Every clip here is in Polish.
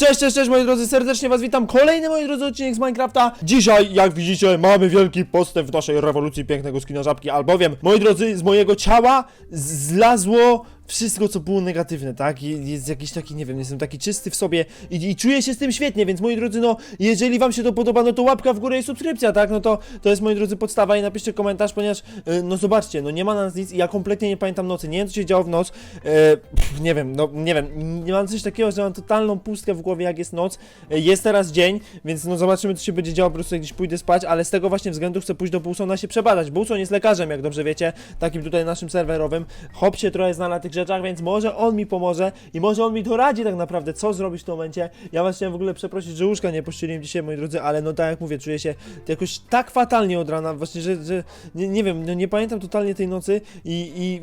Cześć, cześć, cześć moi drodzy, serdecznie was witam. Kolejny moi drodzy odcinek z Minecrafta. Dzisiaj, jak widzicie, mamy wielki postęp w naszej rewolucji pięknego skina żabki, albowiem, moi drodzy, z mojego ciała zlazło wszystko, co było negatywne, tak? Jest jakiś taki, nie wiem, jestem taki czysty w sobie i, i czuję się z tym świetnie, więc moi drodzy, no, jeżeli wam się to podoba, no to łapka w górę i subskrypcja, tak? No to, to jest, moi drodzy, podstawa i napiszcie komentarz, ponieważ, y, no zobaczcie, no nie ma na nas nic i ja kompletnie nie pamiętam nocy, nie wiem, co się działo w noc, pff, nie wiem, no, nie wiem, nie mam coś takiego, że mam totalną pustkę w głowie, jak jest noc, E, jest teraz dzień, więc no zobaczymy, co się będzie działo, po prostu jak gdzieś pójdę spać, ale z tego właśnie względu chcę pójść do Bulsona się przebadać. Bulson jest lekarzem, jak dobrze wiecie, takim tutaj naszym serwerowym. Hop się trochę na tych rzeczach, więc może on mi pomoże i może on mi doradzi tak naprawdę, co zrobić w tym momencie. Ja was chciałem w ogóle przeprosić, że łóżka nie pościeliłem dzisiaj, moi drodzy, ale no tak jak mówię, czuję się jakoś tak fatalnie od rana, właśnie, że, że nie, nie wiem, no nie pamiętam totalnie tej nocy i,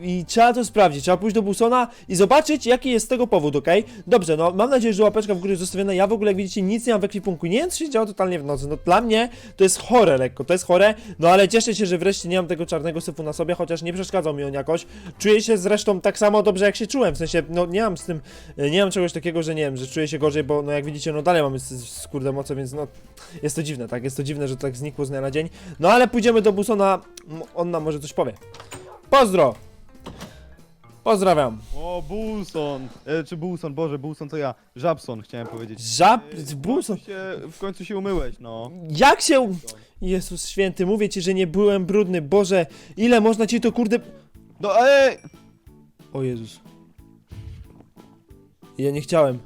i, i trzeba to sprawdzić, trzeba pójść do Bulsona i zobaczyć, jaki jest z tego powód, okej? Dobrze, no mam nadzieję, że łapeczka w górę jest zostawiona, ja w ogóle jak widzicie nic nie mam w ekwipunku, nie wiem co się działo totalnie w nocy, no dla mnie to jest chore lekko, to jest chore, no ale cieszę się, że wreszcie nie mam tego czarnego syfu na sobie, chociaż nie przeszkadzał mi on jakoś, czuję się zresztą tak samo dobrze jak się czułem, w sensie, no nie mam z tym, nie mam czegoś takiego, że nie wiem, że czuję się gorzej, bo no jak widzicie, no dalej mamy s- s- kurde moce, więc no jest to dziwne, tak, jest to dziwne, że to tak znikło z dnia na dzień, no ale pójdziemy do Busona, on nam może coś powie. Pozdro! Pozdrawiam. O, Bulson! E, czy Bulson, Boże, Bulson to ja. Żabson chciałem powiedzieć. Żab... E, Bulson... W końcu się, w końcu się umyłeś, no. Jak się... Jezus święty, mówię ci, że nie byłem brudny, Boże, ile można ci to kurde... No ej! O Jezus. Ja nie chciałem.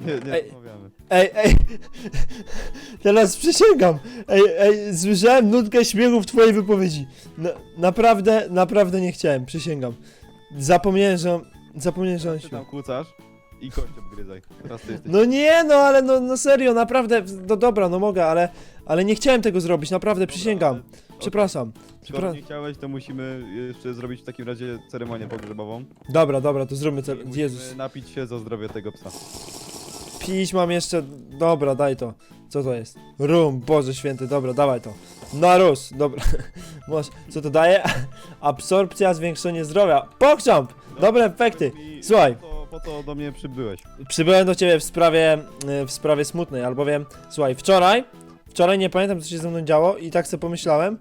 Nie, nie Ej. rozmawiamy. Ej, ej, teraz przysięgam. Ej, ej, słyszałem nutkę śmiechu w twojej wypowiedzi. Na, naprawdę, naprawdę nie chciałem, przysięgam. Zapomniałem, że on, zapomniałem, że on Ty śmiał. tam kłócasz i kość obgryzaj. Teraz ty jesteś. No nie, no ale no, no serio, naprawdę, no dobra, no mogę, ale, ale nie chciałem tego zrobić, naprawdę, przysięgam. Przepraszam. Skoro nie chciałeś, to musimy jeszcze zrobić w takim razie ceremonię pogrzebową. Dobra, dobra, to zróbmy to. Musimy Jezus. napić się za zdrowie tego psa. Pić mam jeszcze. Dobra, daj to. Co to jest? Rum, Boże święty, dobra, dawaj to. Narus, dobra. Masz, co to daje? Absorpcja, zwiększenie zdrowia. Pokrzamp! Dobre efekty. Słuchaj. Po co, po co do mnie przybyłeś? Przybyłem do ciebie w sprawie, e, w sprawie smutnej, albowiem, słuchaj, wczoraj, wczoraj nie pamiętam, co się ze mną działo i tak sobie pomyślałem,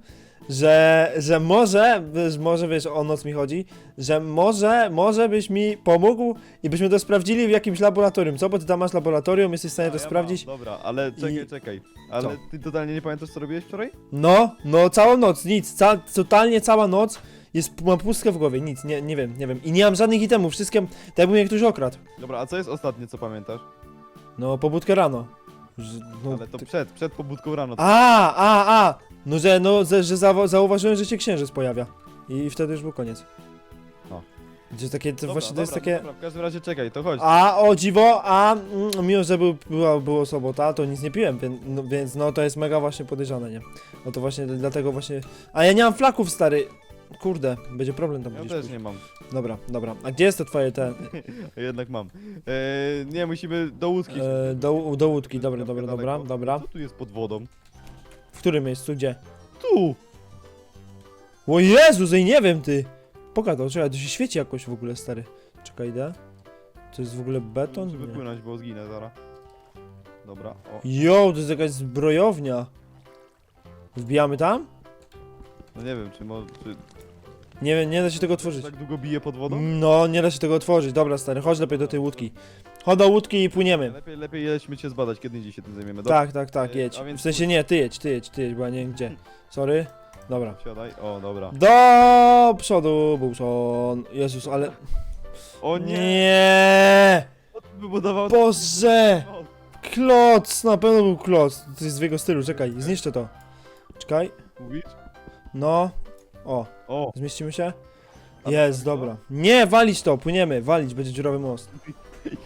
że, że może, wiesz, może wiesz, o noc mi chodzi, że może, może byś mi pomógł i byśmy to sprawdzili w jakimś laboratorium, co? Bo ty tam masz laboratorium, jesteś w stanie A, to ja sprawdzić. Mam, dobra, ale czekaj, I- czekaj. Ale Co? ty totalnie nie pamiętasz, co robiłeś wczoraj? No, no całą noc, nic, ca totalnie cała noc jest, mam pustkę w głowie, nic, nie, nie wiem, nie wiem. I nie mam żadnych itemów, wszystkie, tak jakby mnie ktoś okradł. Dobra, a co jest ostatnie, co pamiętasz? No, pobudkę rano. Że- No, Ale to ty- przed, przed pobudką rano. A, a, a! No, że, no, że, że zau zauważyłem, że się księżyc pojawia. I wtedy już był koniec. O. Gdzie takie, to Dobra, właśnie to jest takie... Dobra, w każdym razie czekaj, to chodź. A, o dziwo, a mm, mimo, że był, była, było sobota, to nic nie piłem, więc no, więc no to jest mega właśnie podejrzane, nie? No to właśnie dlatego właśnie... A ja nie mam flaków, stary! Kurde, będzie problem tam Ja gdzieś też nie mam. Dobra, dobra. A gdzie jest to twoje te... Jednak mam. Eee, nie, musimy do łódki. E, do, do łódki, dobra, dobra, dobra, dobra. Co tu jest pod wodą? W którym miejscu, gdzie? Tu! O Jezus, ej, nie wiem, ty! Pogadał, czekaj, to się świeci jakoś w ogóle, stary. Czekaj, idę. To jest w ogóle beton? Muszę Nie. wypłynąć, bo zginę zaraz. Dobra, o. Jo, to jest jakaś zbrojownia. Wbijamy tam? No nie wiem, czy może. Czy Nie wiem, nie da się tego otworzyć. tak długo bije pod wodą? No, nie da się tego otworzyć. Dobra, stary, chodź lepiej do tej łódki. Chodź do łódki i płyniemy. Lepiej, lepiej jedźmy cię zbadać, kiedy indziej się tym zajmiemy. Dobra, Tak, tak, tak, E, jedź. a więc W sensie nie, ty jedź, ty jedź, ty jedź, bo ja nie wiem gdzie. Sorry. Dobra. Siadaj. O, dobra. Do przodu, Bulson. Jezus, ale... O nie! Nie! Wybudował. Boże! Kloc! Na pewno był kloc. To jest w jego stylu, czekaj, zniszczę to. Czekaj. Mówisz? No. O, O! zmieścimy się? Jest, dobra. Nie, walić to, płyniemy, walić, będzie dziurawy most.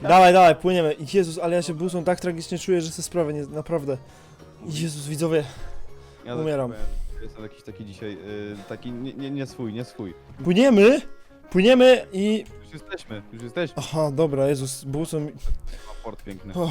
Dawaj, dawaj, płyniemy. Jezus, ale ja się busą tak tragicznie czuję, że sobie sprawę nie... Naprawdę. Jezus, widzowie. Ja też Umieram. powiem, Jestem jakiś taki dzisiaj. y, taki nie, nie, nie swój, nie swój. Płyniemy, płyniemy i... Już jesteśmy, już jesteśmy. Aha, dobra, Jezus, busą... Ma port piękny. Och,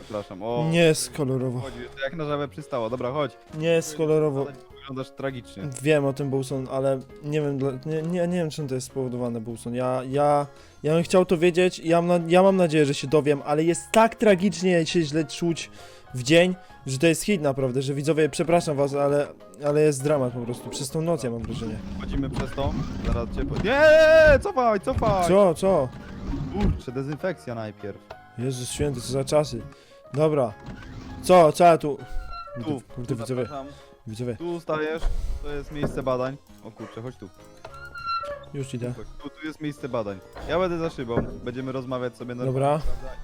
Przepraszam. O, nie jest kolorowo. Chodzi, to jak na żabę przystało. Dobra, chodź. Nie jest kolorowo. Wyglądasz tragicznie. Wiem o tym Bulson, ale nie wiem, dla, nie, nie, nie wiem czym to jest spowodowane Bulson. Ja, ja, ja bym chciał to wiedzieć i ja, mam na, ja mam nadzieję, że się dowiem, ale jest tak tragicznie się źle czuć w dzień, że to jest hit naprawdę, że widzowie, przepraszam was, ale, ale jest dramat po prostu. Przez tą noc ja mam wrażenie. Chodzimy przez to, zaraz cię po... Nie, cofaj, cofaj! Co, co? Kurczę, dezynfekcja najpierw. Jezus święty, co za czasy. Dobra. Co, co ja tu... Tu, Kurde, kurde tu widzowie, zapraszam. Widzowie, Tu stajesz, to jest miejsce badań. O kurczę, chodź tu. już idę. Tu, tu jest miejsce badań. Ja będę za szybą, będziemy rozmawiać sobie normalnie, Dobra. prawda?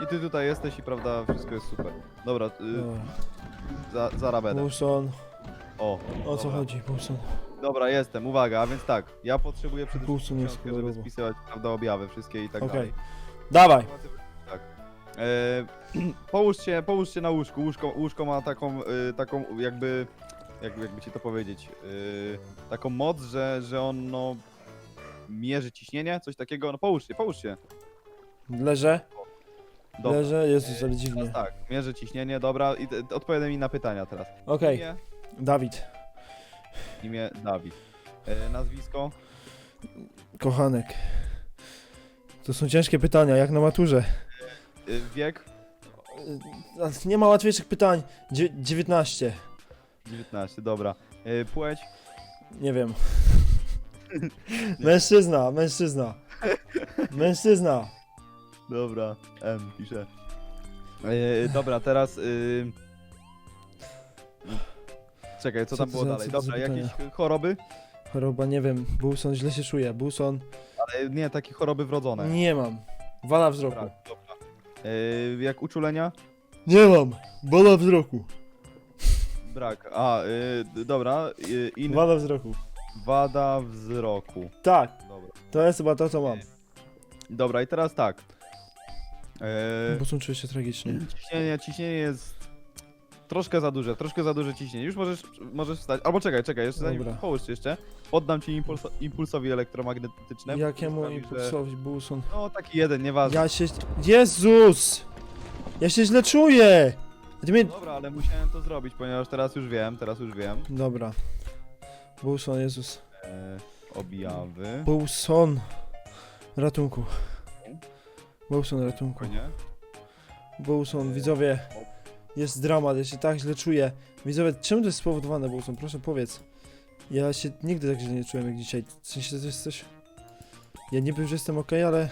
I, I ty tutaj jesteś i prawda, wszystko jest super. Dobra, y, Dobra. za, zaraz będę. Bulson, O, o co dobra. chodzi, Bulson? Dobra, jestem, uwaga, a więc tak, ja potrzebuję przede Pulsu wszystkim nie książkę, żeby spisywać, prawda, objawy wszystkie i tak Okej. dalej. Dawaj. E, połóż, się, połóż się na łóżku. Łóżko, łóżko ma taką, y, taką jakby, jak, jakby ci to powiedzieć, y, taką moc, że, że on no, mierzy ciśnienie, coś takiego. No połóż się, połóż się. Leżę, Dobra. leżę, Jezus, ale dziwnie. Teraz tak, mierzy ciśnienie, dobra. I te- odpowiadaj mi na pytania teraz. Okej, Imię, Dawid, imię Dawid. E, nazwisko, kochanek. To są ciężkie pytania, jak na maturze. Y, wiek, Y, Nie ma łatwiejszych pytań. Dzie 19. 19, dobra. E, płeć, Nie wiem. mężczyzna, mężczyzna. Mężczyzna. dobra. M piszę. E, dobra, teraz. Y, Czekaj, co Co tam to było za- dalej? co to za Dobra, jakieś choroby? Choroba, nie wiem. Bulson, źle się czuje. Bulson, Ale nie, takie choroby wrodzone. nie mam. Wala wzroku. Dobra, dobra. E, jak uczulenia? Nie mam. Wala wzroku. Brak. A, y, dobra. Y, in, Wala wzroku. wada wzroku. Tak, Dobra. to jest chyba to, co mam. Dobra, i teraz tak. E, Bulson czuje się tragicznie. ciśnienie, ciśnienie jest troszkę za duże, troszkę za duże ciśnienie. Już możesz, możesz wstać. Albo czekaj, czekaj, jeszcze zanim Dobra. połóż się jeszcze. Oddam ci impuls, impulsowi elektromagnetycznemu. Jakiemu Sprawi, że- impulsowi Bulson? No taki jeden, nieważne. Ja się... Jezus! Ja się źle czuję! A Ty mnie... Dobra, ale musiałem to zrobić, ponieważ teraz już wiem, teraz już wiem. Dobra. Bulson, Jezus. E, objawy. Bulson. Ratunku. Bulson, ratunku. Spokojnie. Bulson, widzowie. Jest dramat, ja się tak źle czuję. Widzowie, czemu to jest spowodowane, Bulson? Proszę powiedz. Ja się nigdy tak źle nie czułem jak dzisiaj. W sensie to jest coś... Ja niby już jestem okej, ale...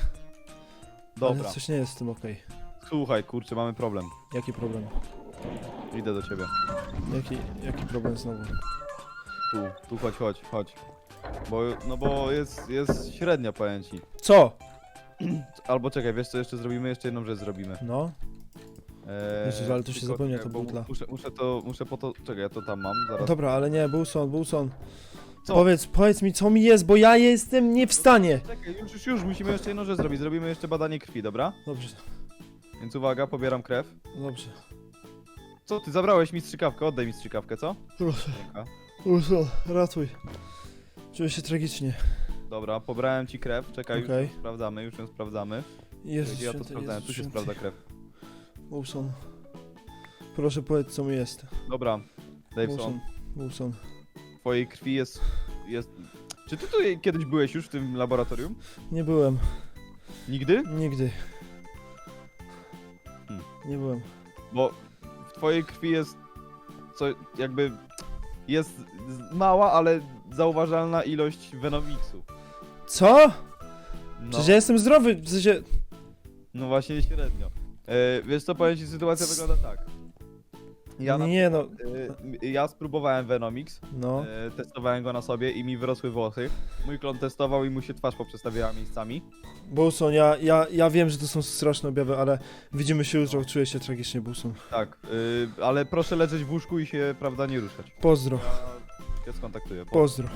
Dobra, Ale coś nie jest z tym okej. słuchaj, kurczę, mamy problem. Jaki problem? Idę do ciebie. Jaki, jaki problem znowu? Tu, tu chodź, chodź, chodź. Bo, no bo jest, jest średnia, powiem ci. Co? Albo czekaj, wiesz co jeszcze zrobimy? Jeszcze jedną rzecz zrobimy. No? Eee, Jezus, ale tu się tylko zapełnia czekaj, ta bo butla. Muszę, muszę to, muszę po to, czekaj, ja to tam mam, zaraz. Dobra, ale nie, Bulson, Bulson. Co? Powiedz, powiedz mi, co mi jest, bo ja jestem nie w stanie. Czekaj, już, już, już, musimy jeszcze jedną rzecz zrobić. Zrobimy jeszcze badanie krwi, dobra? Dobrze, Więc uwaga, pobieram krew. dobrze. Co, ty zabrałeś mi strzykawkę? Oddaj mi strzykawkę, co? Proszę, Dziękuję. Bulson, ratuj. Czuję się tragicznie. Dobra, pobrałem ci krew, czekaj, Okej. już ją sprawdzamy, już ją sprawdzamy. Jezus ja to święty, sprawdzałem, Jezus tu się święty. sprawdza krew. Bulson. Proszę powiedz, co mi jest. Dobra, Daveson, Bulson, Bulson. w twojej krwi jest, jest... Czy ty tu kiedyś byłeś już w tym laboratorium? Nie byłem, Nigdy? nigdy. Hmm. Nie byłem. Bo w twojej krwi jest co jakby jest z- mała, ale zauważalna ilość Venomixu. Co? No, Przecież ja jestem zdrowy, w sensie... no właśnie średnio. E, wiesz co, powiem ci, sytuacja wygląda tak. Ja, na, Nie no, e, ja spróbowałem Venomix, no. e, testowałem go na sobie i mi wyrosły włosy. Mój klon testował i mu się twarz poprzestawiała miejscami. Bulson, ja, ja, ja wiem, że to są straszne objawy, ale widzimy się jutro, czuję się tragicznie, Bulson. Tak, e, ale proszę leżeć w łóżku i się, prawda, nie ruszać. Pozdro, Ja się skontaktuję. Po- pozdro.